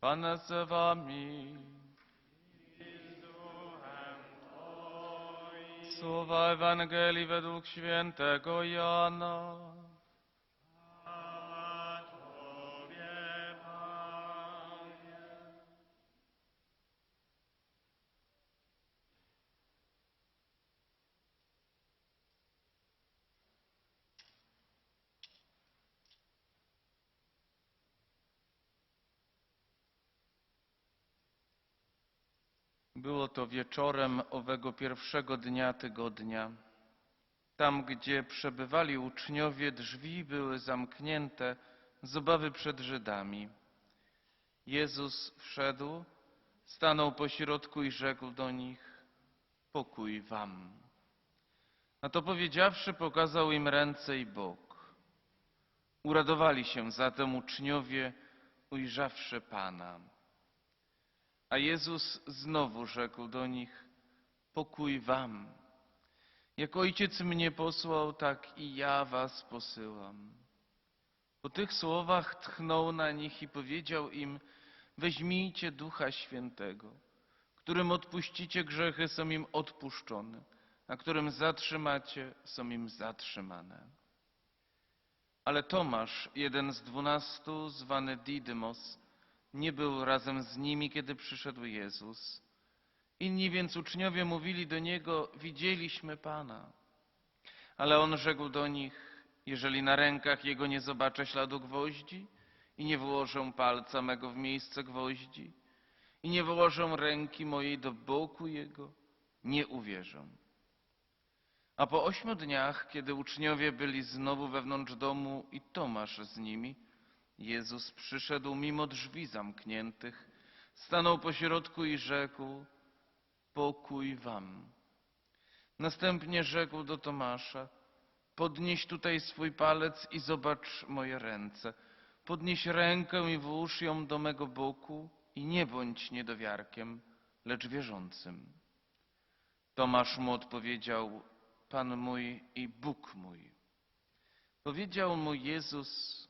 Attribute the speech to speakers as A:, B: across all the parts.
A: Pan z wami. Słowa Ewangelii według świętego Jana. Było to wieczorem owego pierwszego dnia tygodnia. Tam, gdzie przebywali uczniowie, drzwi były zamknięte z obawy przed Żydami. Jezus wszedł, stanął pośrodku i rzekł do nich: Pokój wam. A to powiedziawszy, pokazał im ręce i bok. Uradowali się zatem uczniowie, ujrzawszy Pana. A Jezus znowu rzekł do nich: Pokój wam. Jak ojciec mnie posłał, tak i ja was posyłam. Po tych słowach tchnął na nich i powiedział im: Weźmijcie ducha świętego, którym odpuścicie grzechy, są im odpuszczone, a którym zatrzymacie, są im zatrzymane. Ale Tomasz, jeden z dwunastu, zwany Didymos, nie był razem z nimi, kiedy przyszedł Jezus. Inni więc uczniowie mówili do niego: Widzieliśmy Pana. Ale on rzekł do nich: Jeżeli na rękach jego nie zobaczę śladu gwoździ i nie włożę palca mego w miejsce gwoździ i nie włożę ręki mojej do boku jego, nie uwierzę. A po ośmiu dniach, kiedy uczniowie byli znowu wewnątrz domu i Tomasz z nimi, Jezus przyszedł mimo drzwi zamkniętych, stanął pośrodku i rzekł: Pokój wam. Następnie rzekł do Tomasza: Podnieś tutaj swój palec i zobacz moje ręce. Podnieś rękę i włóż ją do mego boku i nie bądź niedowiarkiem, lecz wierzącym. Tomasz mu odpowiedział: Pan mój i Bóg mój. Powiedział mu Jezus: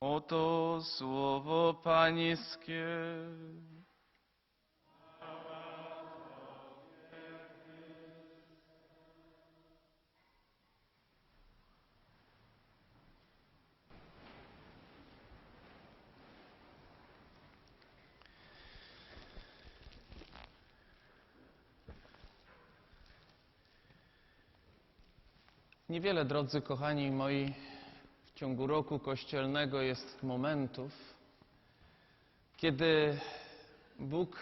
A: Oto słowo Pańskie. Niewiele, drodzy kochani moi, w ciągu roku kościelnego jest momentów, kiedy Bóg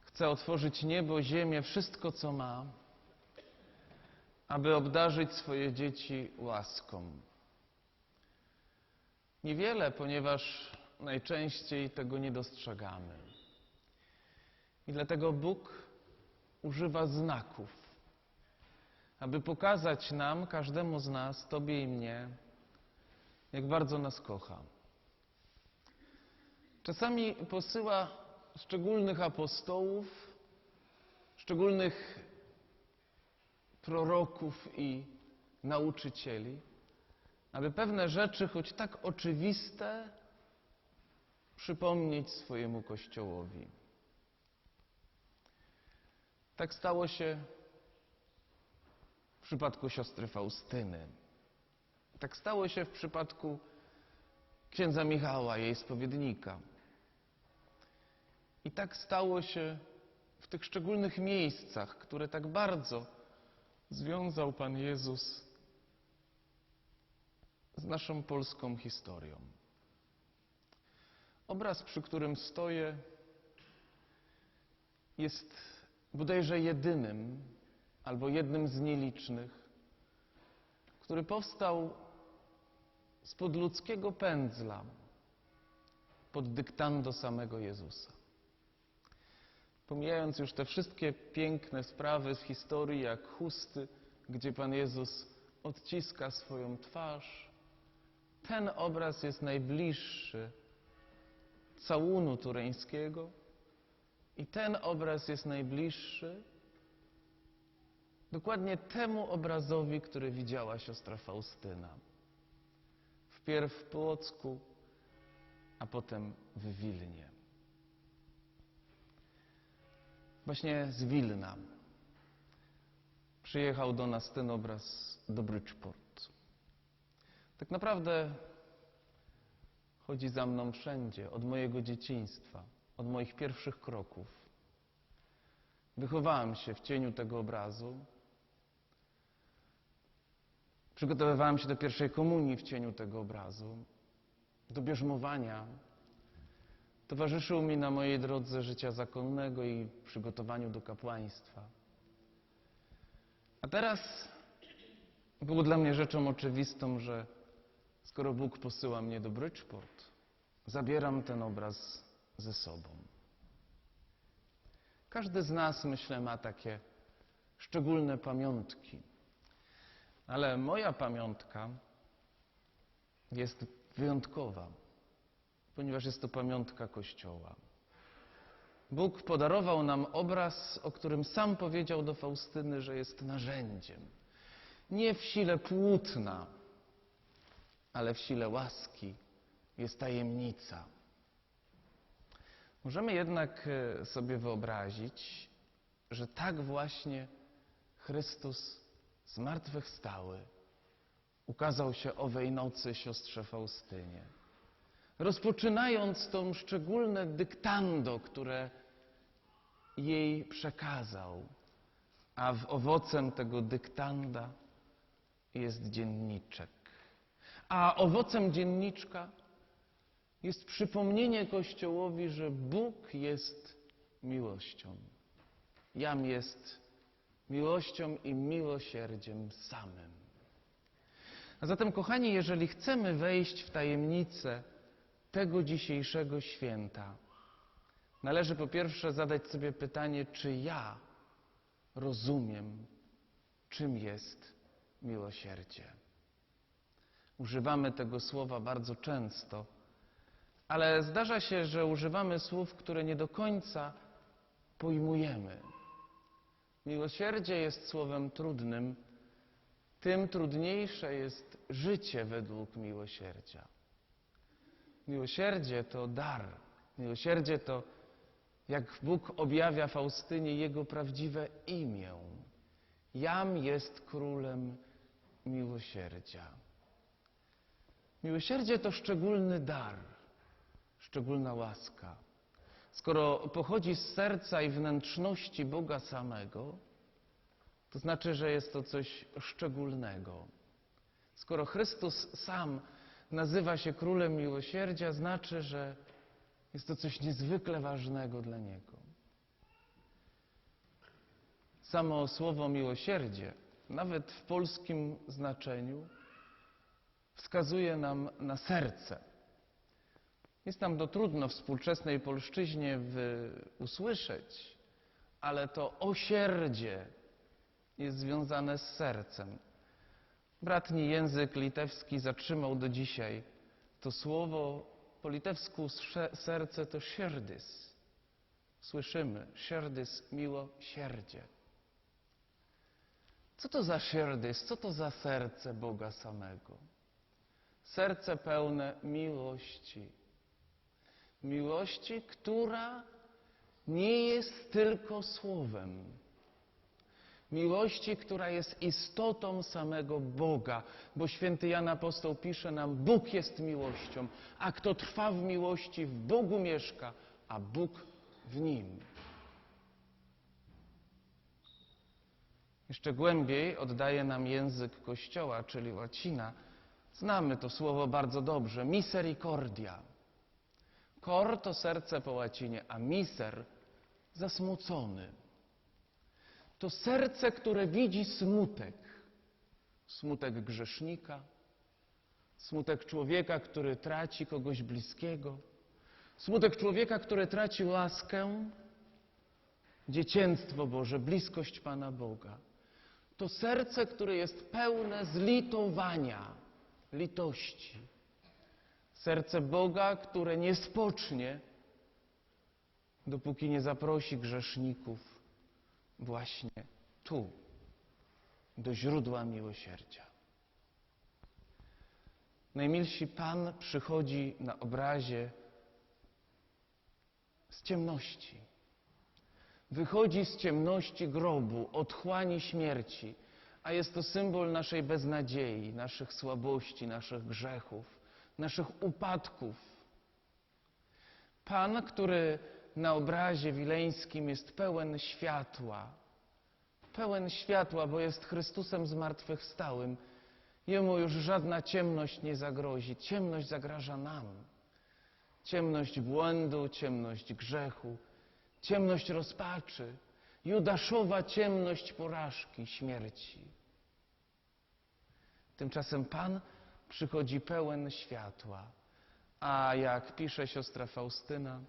A: chce otworzyć niebo, ziemię, wszystko co ma, aby obdarzyć swoje dzieci łaską. Niewiele, ponieważ najczęściej tego nie dostrzegamy. I dlatego Bóg używa znaków aby pokazać nam, każdemu z nas, Tobie i mnie, bardzo nas kocha. Czasami posyła szczególnych apostołów, szczególnych proroków i nauczycieli, aby pewne rzeczy, choć tak oczywiste, przypomnieć swojemu Kościołowi. Tak stało się w przypadku siostry Faustyny. Tak stało się w przypadku księdza Michała, jej spowiednika. I tak stało się w tych szczególnych miejscach, które tak bardzo związał Pan Jezus z naszą polską historią. Obraz, przy którym stoję, jest bodajże jedynym albo jednym z nielicznych, który powstał spod ludzkiego pędzla, pod dyktando samego Jezusa. Pomijając już te wszystkie piękne sprawy z historii, jak chusty, gdzie Pan Jezus odciska swoją twarz, ten obraz jest najbliższy całunu tureńskiego i ten obraz jest najbliższy dokładnie temu obrazowi, który widziała siostra Faustyna. Wpierw w Płocku, a potem w Wilnie. Właśnie z Wilna przyjechał do nas ten obraz do Bridgeport. Tak naprawdę chodzi za mną wszędzie, od mojego dzieciństwa, od moich pierwszych kroków. Wychowałem się w cieniu tego obrazu. Przygotowywałem się do pierwszej komunii w cieniu tego obrazu, do bierzmowania. Towarzyszył mi na mojej drodze życia zakonnego i przygotowaniu do kapłaństwa. A teraz było dla mnie rzeczą oczywistą, że skoro Bóg posyła mnie do Bridgeport, zabieram ten obraz ze sobą. Każdy z nas, myślę, ma takie szczególne pamiątki. Ale moja pamiątka jest wyjątkowa, ponieważ jest to pamiątka Kościoła. Bóg podarował nam obraz, o którym sam powiedział do Faustyny, że jest narzędziem. Nie w sile płótna, ale w sile łaski jest tajemnica. Możemy jednak e, sobie wyobrazić, że tak właśnie Chrystus zmartwychwstały ukazał się owej nocy siostrze Faustynie. Rozpoczynając to szczególne dyktando, które jej przekazał, a w owocem tego dyktanda jest dzienniczek. A owocem dzienniczka jest przypomnienie Kościołowi, że Bóg jest miłością. Jam jest miłością i miłosierdziem samym. A zatem, kochani, jeżeli chcemy wejść w tajemnicę tego dzisiejszego święta, należy po pierwsze zadać sobie pytanie, czy ja rozumiem, czym jest miłosierdzie. Używamy tego słowa bardzo często, ale zdarza się, że używamy słów, które nie do końca pojmujemy. Miłosierdzie jest słowem trudnym, tym trudniejsze jest życie według miłosierdzia. Miłosierdzie to dar. Miłosierdzie to, jak Bóg objawia Faustynie jego prawdziwe imię. Jam jest królem miłosierdzia. Miłosierdzie to szczególny dar, szczególna łaska. Skoro pochodzi z serca i wnętrzności Boga samego, to znaczy, że jest to coś szczególnego. Skoro Chrystus sam nazywa się królem miłosierdzia, znaczy, że jest to coś niezwykle ważnego dla Niego. Samo słowo miłosierdzie, nawet w polskim znaczeniu, wskazuje nam na serce. Jest nam to trudno współczesnej polszczyźnie usłyszeć, ale to osierdzie jest związane z sercem. Bratni język litewski zatrzymał do dzisiaj to słowo po litewsku serce to sierdys. Słyszymy, sierdys, miłosierdzie. Co to za sierdys? Co to za serce Boga samego? Serce pełne miłości. Miłości, która nie jest tylko słowem. Miłości, która jest istotą samego Boga, bo święty Jan Apostoł pisze nam, Bóg jest miłością, a kto trwa w miłości, w Bogu mieszka, a Bóg w nim. Jeszcze głębiej oddaje nam język Kościoła, czyli łacina. Znamy to słowo bardzo dobrze. Misericordia. Cor to serce po łacinie, a miser zasmucony. To serce, które widzi smutek. Smutek grzesznika, smutek człowieka, który traci kogoś bliskiego, Smutek człowieka, który traci łaskę, dziecięctwo Boże, bliskość Pana Boga. To serce, które jest pełne zlitowania, litości. Serce Boga, które nie spocznie, dopóki nie zaprosi grzeszników właśnie tu, do źródła miłosierdzia. Najmilsi Pan przychodzi na obrazie z ciemności. Wychodzi z ciemności grobu, otchłani śmierci, a jest to symbol naszej beznadziei, naszych słabości, naszych grzechów, naszych upadków. Pan, który na obrazie wileńskim jest pełen światła, pełen światła, bo jest Chrystusem zmartwychwstałym. Jemu już żadna ciemność nie zagrozi. Ciemność zagraża nam. Ciemność błędu, ciemność grzechu, ciemność rozpaczy, judaszowa ciemność porażki, śmierci. Tymczasem Pan przychodzi pełen światła, a jak pisze siostra Faustyna,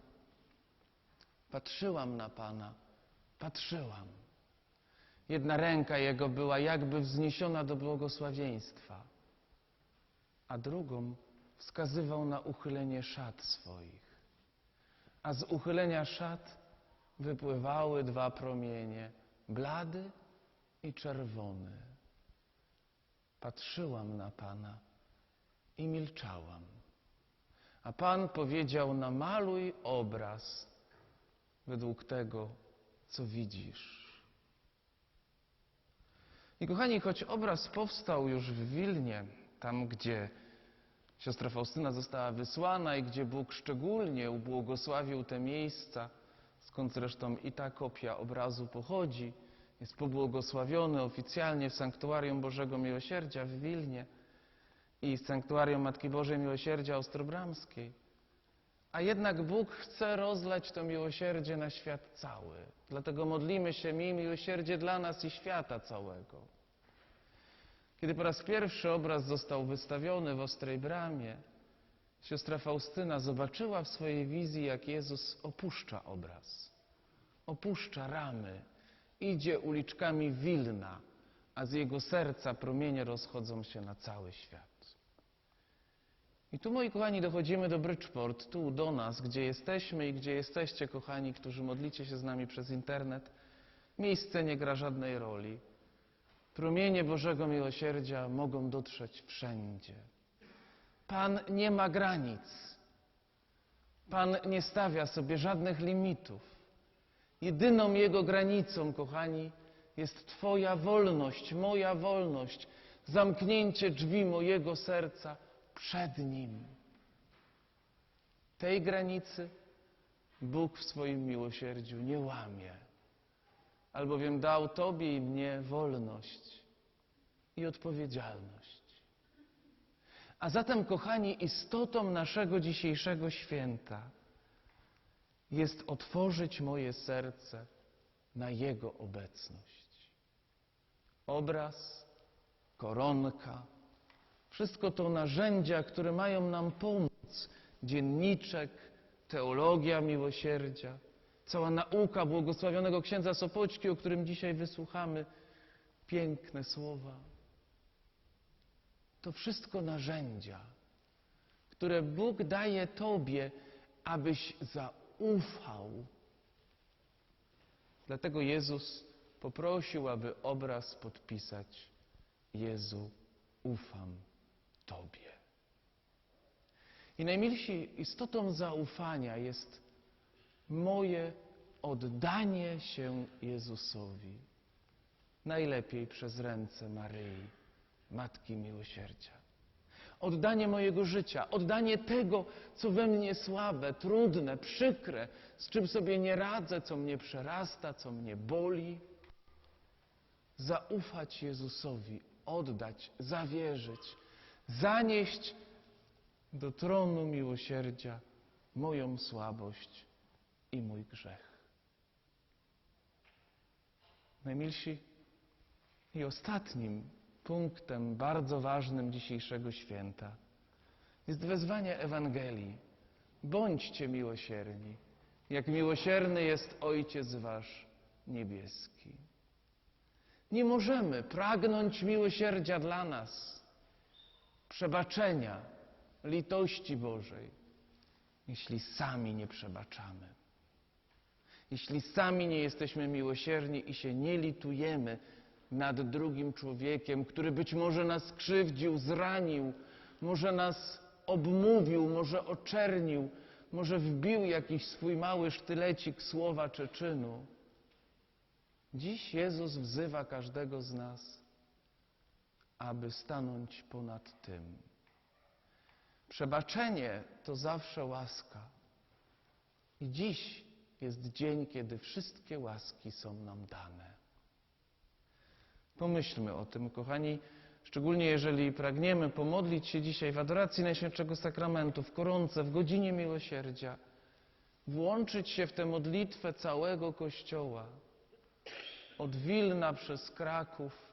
A: patrzyłam na Pana, patrzyłam. Jedna ręka Jego była jakby wzniesiona do błogosławieństwa, a drugą wskazywał na uchylenie szat swoich. A z uchylenia szat wypływały dwa promienie, blady i czerwony. Patrzyłam na Pana i milczałam. A Pan powiedział: Namaluj obraz według tego, co widzisz. I kochani, choć obraz powstał już w Wilnie, tam gdzie siostra Faustyna została wysłana i gdzie Bóg szczególnie ubłogosławił te miejsca, skąd zresztą i ta kopia obrazu pochodzi, jest pobłogosławiony oficjalnie w Sanktuarium Bożego Miłosierdzia w Wilnie i Sanktuarium Matki Bożej Miłosierdzia Ostrobramskiej. A jednak Bóg chce rozlać to miłosierdzie na świat cały. Dlatego modlimy się, miej miłosierdzie dla nas i świata całego. Kiedy po raz pierwszy obraz został wystawiony w Ostrej Bramie, siostra Faustyna zobaczyła w swojej wizji, jak Jezus opuszcza obraz. Opuszcza ramy, idzie uliczkami Wilna, a z jego serca promienie rozchodzą się na cały świat. I tu, moi kochani, dochodzimy do Bridgeport, tu do nas, gdzie jesteśmy i gdzie jesteście, kochani, którzy modlicie się z nami przez internet. Miejsce nie gra żadnej roli. Promienie Bożego Miłosierdzia mogą dotrzeć wszędzie. Pan nie ma granic. Pan nie stawia sobie żadnych limitów. Jedyną Jego granicą, kochani, jest Twoja wolność, moja wolność, zamknięcie drzwi mojego serca przed Nim. Tej granicy Bóg w swoim miłosierdziu nie łamie, albowiem dał Tobie i mnie wolność i odpowiedzialność. A zatem, kochani, istotą naszego dzisiejszego święta jest otworzyć moje serce na Jego obecność. Obraz, koronka, wszystko to narzędzia, które mają nam pomóc. Dzienniczek, teologia miłosierdzia, cała nauka błogosławionego księdza Sopoćki, o którym dzisiaj wysłuchamy, piękne słowa. To wszystko narzędzia, które Bóg daje Tobie, abyś zaufał. Dlatego Jezus poprosił, aby obraz podpisać Jezu, ufam Tobie. I najmilsi, istotą zaufania jest moje oddanie się Jezusowi. Najlepiej przez ręce Maryi, Matki Miłosierdzia. Oddanie mojego życia, oddanie tego, co we mnie słabe, trudne, przykre, z czym sobie nie radzę, co mnie przerasta, co mnie boli. Zaufać Jezusowi, oddać, zawierzyć, zanieść do tronu miłosierdzia moją słabość i mój grzech. Najmilsi i ostatnim punktem bardzo ważnym dzisiejszego święta jest wezwanie Ewangelii Bądźcie miłosierni, jak miłosierny jest Ojciec Wasz niebieski. Nie możemy pragnąć miłosierdzia dla nas, przebaczenia, litości Bożej, jeśli sami nie przebaczamy. Jeśli sami nie jesteśmy miłosierni i się nie litujemy nad drugim człowiekiem, który być może nas krzywdził, zranił, może nas obmówił, może oczernił, może wbił jakiś swój mały sztylecik słowa czy czynu. Dziś Jezus wzywa każdego z nas, aby stanąć ponad tym. Przebaczenie to zawsze łaska. I dziś jest dzień, kiedy wszystkie łaski są nam dane. Pomyślmy o tym, kochani, szczególnie jeżeli pragniemy pomodlić się dzisiaj w adoracji Najświętszego Sakramentu, w koronce, w godzinie miłosierdzia, włączyć się w tę modlitwę całego Kościoła, od Wilna przez Kraków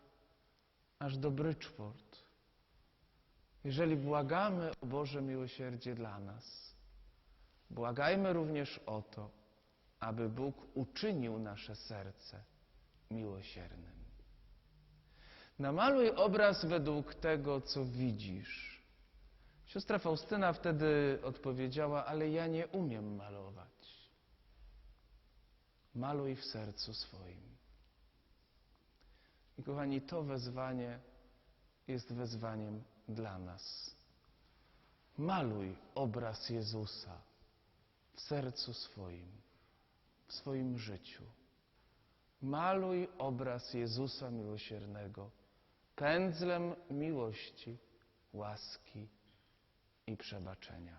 A: aż do Bridgeport. Jeżeli błagamy o Boże miłosierdzie dla nas, błagajmy również o to, aby Bóg uczynił nasze serce miłosiernym. Namaluj obraz według tego, co widzisz. Siostra Faustyna wtedy odpowiedziała, ale ja nie umiem malować. Maluj w sercu swoim. I kochani, to wezwanie jest wezwaniem dla nas. Maluj obraz Jezusa w sercu swoim, w swoim życiu. Maluj obraz Jezusa miłosiernego pędzlem miłości, łaski i przebaczenia.